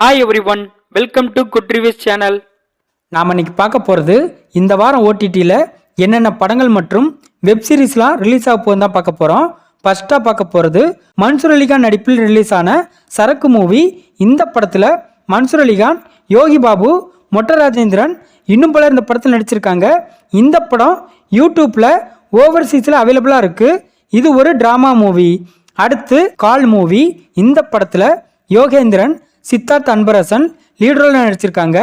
Hi everyone welcome to good reviews channel நாம் இன்னைக்கு பார்க்க போகிறது இந்த வாரம் ஓடிடியில் என்னென்ன படங்கள் மற்றும் வெப் சீரிஸ்லாம் ரிலீஸ் ஆக போகுது தான் பார்க்க போகிறோம் ஃபஸ்ட்டாக பார்க்க போகிறது மன்சூர் அலிகான் நடிப்பில் ரிலீஸ் ஆன சரக்கு மூவி இந்த படத்தில் மன்சூர் அலிகான் யோகி பாபு மொட்ட ராஜேந்திரன் இன்னும் பலர் இந்த படத்தில் நடிச்சிருக்காங்க. இந்த படம் யூடியூப்பில் ஓவர்சீஸில் அவைலபிளாக இருக்குது இது ஒரு ட்ராமா மூவி அடுத்து கால் மூவி இந்த படத்தில் யோகேந்திரன் சித்தார்த் அன்பரசன் லீட் ரோலில் நடிச்சிருக்காங்க.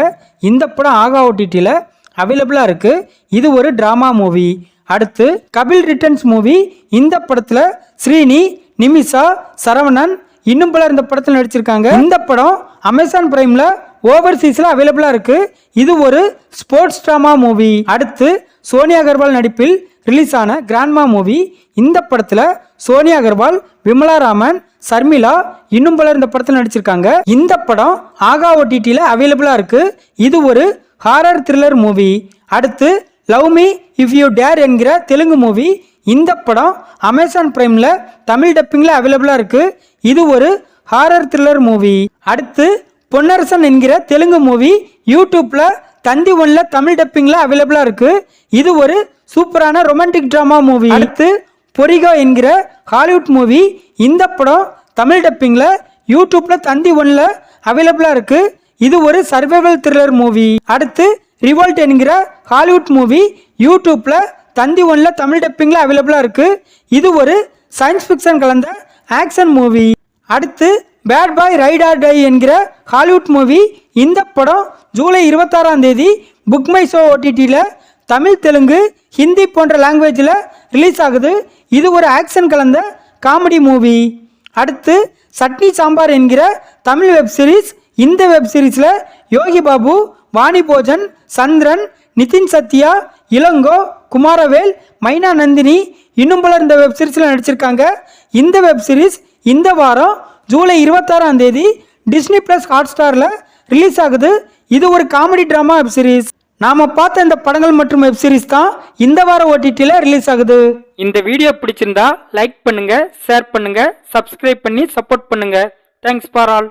இந்த படம் ஆகா ஓடிடியில் அவைலபிளாக இருக்குது இது ஒரு ட்ராமா மூவி அடுத்து கபில் ரிட்டர்ன்ஸ் மூவி இந்த படத்தில் ஸ்ரீனி நிமிஷா சரவணன் இன்னும் பலர் இந்த படத்தில் நடிச்சிருக்காங்க. இந்த படம் அமேசான் பிரைமில் ஓவர்சீஸில் அவைலபிளாக இருக்குது இது ஒரு ஸ்போர்ட்ஸ் ட்ராமா மூவி அடுத்து சோனியா அகர்வால் நடிப்பில் ரிலீஸ் ஆன கிராண்ட்மா மூவி இந்த படத்தில் சோனியா அகர்வால் விமலா ராமன் சர்மிளா இன்னும் பலர் இந்த படத்தில் நடிச்சிருக்காங்க. இந்த படம் ஆகா ஓடிடியில் அவைலபிளாக இருக்கு. இது ஒரு ஹாரர் த்ரில்லர் மூவி அடுத்து love me if you dare என்கிற தெலுங்கு மூவி இந்த படம் அமேசான் பிரைமில் தமிழ் டப்பிங்கில் அவைலபிளாக இருக்கு. இது ஒரு ஹாரர் த்ரில்லர் மூவி அடுத்து பொன்னரசன் என்கிற தெலுங்கு மூவி யூடியூப்பில் தந்தி ஒன்ல தமிழ் டப்பிங்கில் அவைலபிளாக இருக்கு. இது ஒரு சூப்பரான ரொமான்டிக் ட்ராமா மூவி அடுத்து பொரிகா என்கிற ஹாலிவுட் மூவி இந்த படம் தமிழ் டப்பிங்கில் யூடியூப்பில் தந்தி ஒன்ல அவைலபிளாக இருக்குது இது ஒரு சர்வைவல் த்ரில்லர் மூவி அடுத்து ரிவோல்ட் என்கிற ஹாலிவுட் மூவி யூடியூப்பில் தந்தி ஒன்ல தமிழ் டப்பிங்கில் அவைலபிளாக இருக்குது இது ஒரு சயின்ஸ் ஃபிக்ஷன் கலந்த ஆக்ஷன் மூவி அடுத்து bad boy ride or die என்கிற ஹாலிவுட் மூவி இந்த படம் ஜூலை இருபத்தாறாம் தேதி புக் மை ஷோ ஓடிடியில் தமிழ் தெலுங்கு ஹிந்தி போன்ற லாங்குவேஜில் ரிலீஸ் ஆகுது. இது ஒரு ஆக்ஷன் கலந்த காமெடி மூவி. அடுத்து சட்னி சாம்பார் என்கிற தமிழ் வெப் சீரிஸ் இந்த வெப் சீரிஸில் யோகி பாபு வாணி போஜன் சந்திரன் நிதின் சத்யா இளங்கோ குமாரவேல் மைனா நந்தினி இன்னும் பலர் இந்த வெப் சீரிஸில் நடிச்சிருக்காங்க. இந்த வெப் சீரிஸ் இந்த வாரம் ஜூலை இருபத்தாறாம் தேதி டிஸ்னி ப்ளஸ் ஹாட் ஸ்டாரில் ரிலீஸ் ஆகுது. இது ஒரு காமெடி ட்ராமா வெப் சீரிஸ். நாம் பார்த்த இந்த படங்கள் மற்றும் வெப் சீரிஸ் தான் இந்த வாரம் ஓடிடியில் ரிலீஸ் ஆகுது. இந்த வீடியோ பிடிச்சிருந்தா லைக் பண்ணுங்க ஷேர் பண்ணுங்க சப்ஸ்கிரைப் பண்ணி சப்போர்ட் பண்ணுங்க. Thanks for all